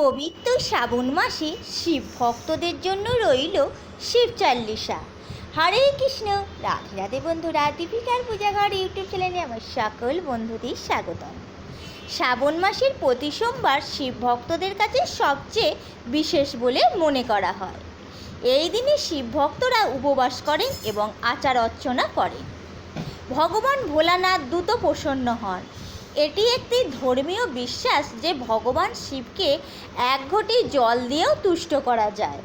পবিত্র শ্রাবণ মাসে শিব ভক্তদের জন্য রইল শিব চাল্লিশা। হরে কৃষ্ণ, রাধে রাধে বন্ধুরা, দীপিকার পূজাঘর ইউটিউব চ্যানেলে আমার সকল বন্ধুদের স্বাগতম। শ্রাবণ মাসের প্রতি সোমবার শিব ভক্তদের কাছে সবচেয়ে বিশেষ বলে মনে করা হয়। এই দিনে শিব ভক্তরা উপবাস করেন এবং আচার অর্চনা করেন। ভগবান ভোলানাথ দ্রুত প্রসন্ন হন। এটি একটি ধর্মীয় বিশ্বাস যে ভগবান শিবকে এক ঘটি জল দিয়েও তুষ্ট করা যায়।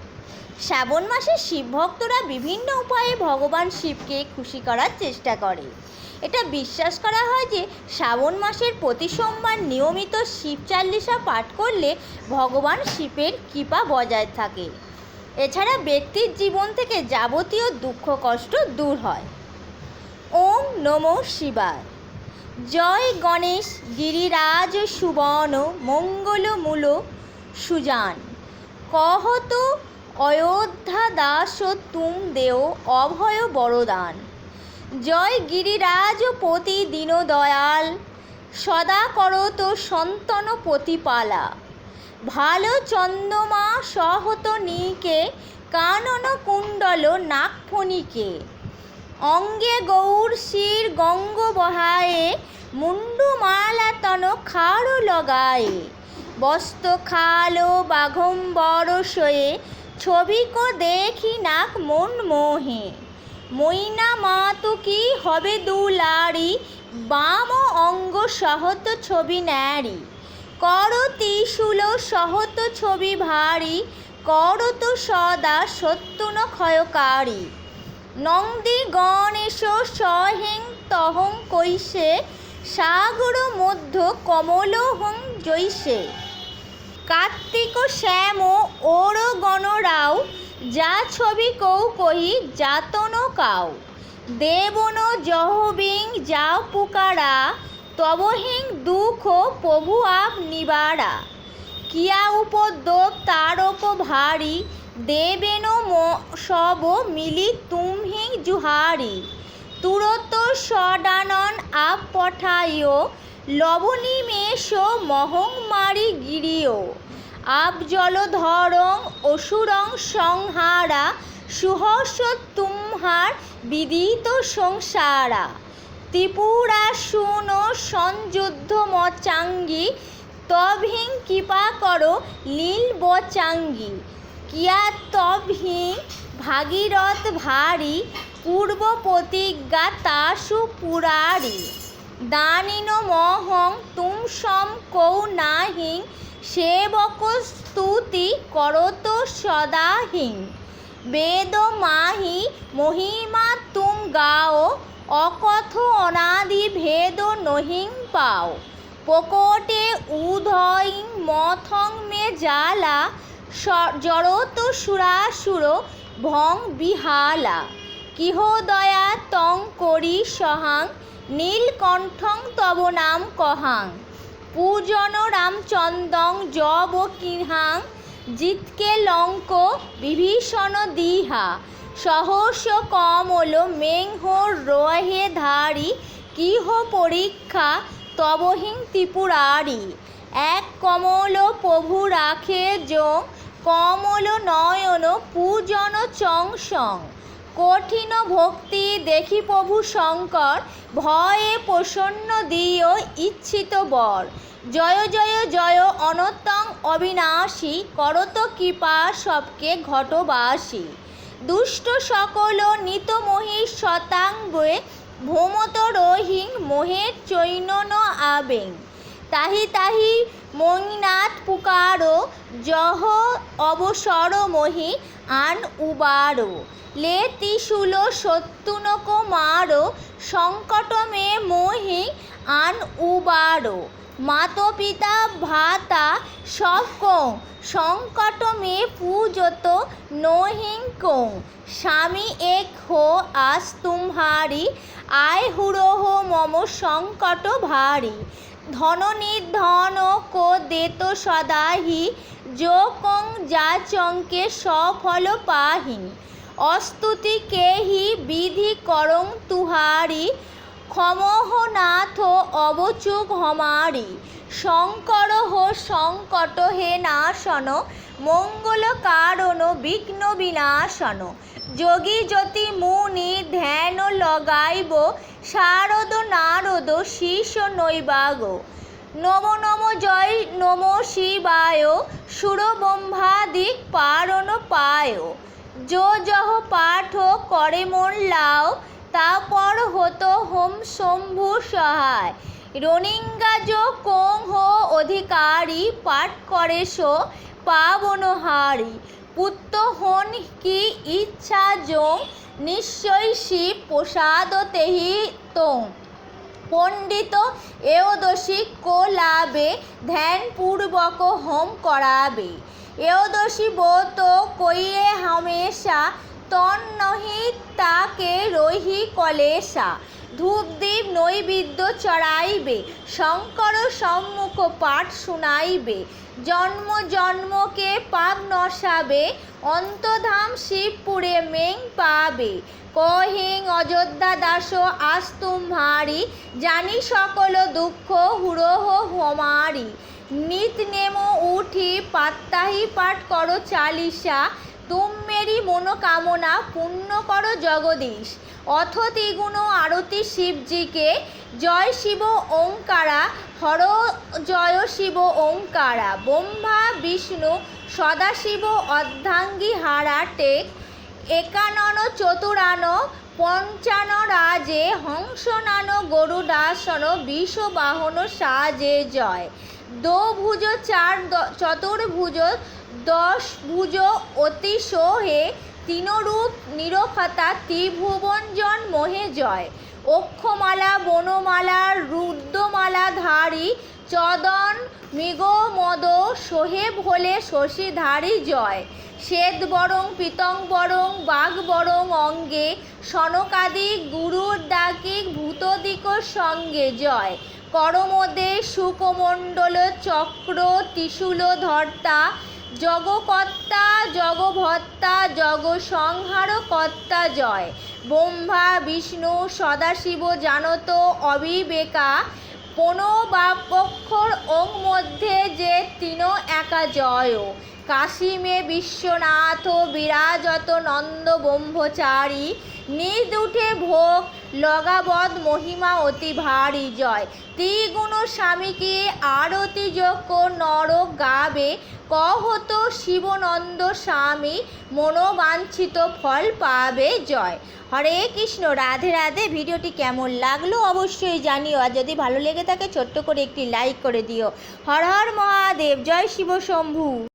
শ্রাবণ মাসে শিব ভক্তরা বিভিন্ন উপায়ে ভগবান শিবকে খুশি করার চেষ্টা করে। এটা বিশ্বাস করা হয় যে শ্রাবণ মাসের প্রতি সোমবার নিয়মিত শিব চাল্লিশা পাঠ করলে ভগবান শিবের কৃপা বজায় থাকে। এছাড়া ব্যক্তির জীবন থেকে যাবতীয় দুঃখ কষ্ট দূর হয়। ওম নমঃ শিবায়। জয় গণেশ গিরিরাজ সুবর্ণ মঙ্গলমূল সুজান। কহত অযোধ্যা দাস তুম দেও অভয় বরদান। জয় গিরিরাজ পতি দীন দয়াল সদা করত সন্তন প্রতিপালা। ভালো চন্দ্রমা সহত নিকে, কানন কুণ্ডল নাকফণিকে অঙ্গে গৌর শির গঙ্গ বহায়ে, মুন্ডু মালাতন খাড়ো লগায়ে। বস্ত খালো বাঘম বড় শয়ে, ছবিকো দেখি নাক মন মোহে। মইনা মাতো কি হবে দুলারি বাম অঙ্গ সহত ছবি ন্যারি কর ত্রিশূল সহত ছবি ভারী করত সদা সত্যন ক্ষয়কারী নন্দী গণেশ সহেং তহং কৈশে, সাগর মধ্য কমল হং জৈসে কার্তিক শ্যাম ওর গণরাও যা ছবি কৌ কহি যাতন কাউ দেবন জহবিং যাও পুকারা তবহিং দুঃখ প্রভু আপ নিবারা। কিয়া উপদ্রব তার ওপ ভারী দেবেন সব মিলি তুমহিং জুহারি। তুরত সডানন আপ পঠাইও লবণীমেষ মহং মারি গিরিও। আপ জলধরং অসুরং সংহারা সুহস তুমহার বিদিত সংসারা। ত্রিপুরা শুন সংযুদ্ধ মচাঙ্গি তভিং কৃপা করো লীল বচাঙ্গি। কিয়া তভিং ভাগীরথ ভারী পূর্ব প্রতিজ্ঞা তাসু পুরারি দানিন মহং তুম সম কৌ নাহিং সেবক স্তুতি করত সদাহিং বেদ মাহি মহিমা তুম গাও, অকথ অনাদি ভেদ নহিং পাও। প্রকটে উধইং মথং মে জালা জড়ত সুরাসুর ভং বিহালা। কিহ দয়া তং করি সহাং নীলকণ্ঠং তব নাম কহাং। পূজন রামচন্দং জব কিহাং, জিতকে লঙ্ক বিভীষণ দিহা। সহস্য কমল মেঘর রহে ধারি, কিহ পরীক্ষা তবহিং ত্রিপুরারি। এক কমল প্রভু রাখে যোং কমল নয়ন পূজন চংসং কঠিন ভক্তি দেখি প্রভু শঙ্কর, ভয়ে প্রসন্ন দিও ইচ্ছিত বর। জয় জয় জয় অনতং অবিনাশী, করত কৃপা সবকে ঘটবাসী। দুষ্ট সকল নিতমোহি শতাঙ্গে, ভূমত রহিং মোহের চৈনন আবেং। তাহি তাহি মৈনাথ পুকারো, জহ অবসর মহি আন উবারো। লে ত্রিশূল সত্যুনক মারো সংকট মে মোহি আন উবারো। মাত পিতা ভাতা সব কৌ সংকট মে পূজত নহিং কৌ স্বামী এক হো আস তুমহারি, আয় হুরোহ মম সংকট ভারী। ধন নির্ধন কো দেত সদাহি, যোকং যা চঙ্কে সফল পাহি অস্তুতি কেহি বিধি করং তুহারি, ক্ষমহনাথ অবচুক হমারি। শঙ্কর হো সংকট হে নাশন মঙ্গল কারণ বিঘ্ন বিনাশন। যোগী জ্যোতি মুনি ধ্যান লগাইব, শারদ নারদ শীর্ষ নৈবাগ। নম নম জয় নম শিবায় সুর ব্রহ্মাদিক পারণ পায়। যো যহ পাঠ করে মন লাও তাপর হতো হোম শম্ভু সহায়। রণিঙ্গাজ কোং হো অধিকারী, পাঠ করে সো পাবন হারি পুত্র হন কি ইচ্ছা যোং নিশ্চয় শিব প্রসাদ তেহি তোং পণ্ডিত এওদশী কোলাবে ধ্যানপূর্বক হোম করাবে। এওদশী ব্রত কইয়ে হামেশা, তন নহি তাকে রহি কলেশা। ধূপদীপ নৈবেদ্য চড়াইবে, শঙ্কর সম্মুখ পাঠ শুনাইবে। জন্ম জন্মকে নসাবে অন্তধাম শিবপুরে মেং পাবে। কহিং অযোধ্যা দাস, আজ ভারি, জানি সকল দুঃখ হুরহ হমারি। নিত নেম উঠি, পাত্তাহি পাঠ করো চালিসা তুম মেরি মনোকামনা পূর্ণ করো জগদীশ। অথ ত্রিগুণ আরতি শিবজিকে, জয় শিব ওঙ্কারা, হর জয় শিব ওঙ্কারা। ব্রহ্মা, বিষ্ণু, সদাশিব অর্ধাঙ্গী হারা টেক। একানন চতুরান পঞ্চান রাজে, হংসনান গরুডাসন বিষবাহন সাজে জয়। দো ভুজ চার চতুর্ভুজ দশ ভুজ অতি সোহে তিনরূপ নিরক্ষতা ত্রিভুবনজন মোহে জয়। অক্ষমালা, বনমালা, রুদ্রমালা ধারী, চদন মৃগ মদ সোহেব হলে শশীধারী জয়। শ্বেত বরং, পিতং বরং, বাঘ বরং অঙ্গে, সনকাদি, গুরুর ডাকিক, ভূতদিক সঙ্গে জয়। করমদে, সুকমণ্ডল চক্র, ত্রিশূল ধর্তা জগকর্তা জগভত্তা জগ সংহার কর্তা জয়। ব্রহ্মা, বিষ্ণু, সদাশিব, জানত, অবিবেকা পক্ষর ওং মধ্যে যে তিন একা জয়। কাশিমে বিশ্বনাথ, বিরাজত নন্দ ব্রহ্মচারী নিজ উঠে ভোগ লগাবদ মহিমা অতি ভারী জয়। ত্রিগুণ স্বামীকে আরতি যজ্ঞ নর গাবে, কহত শিবনন্দ স্বামী মনোবাঞ্ছিত ফল পাবে জয়। হরে কৃষ্ণ, রাধে রাধে। ভিডিওটি কেমন লাগল অবশ্যই জানিও। আর যদি ভালো লেগে থাকে, ছোট্ট করে একটি লাইক করে দিও। হর হর মহাদেব। জয় শিব শম্ভু।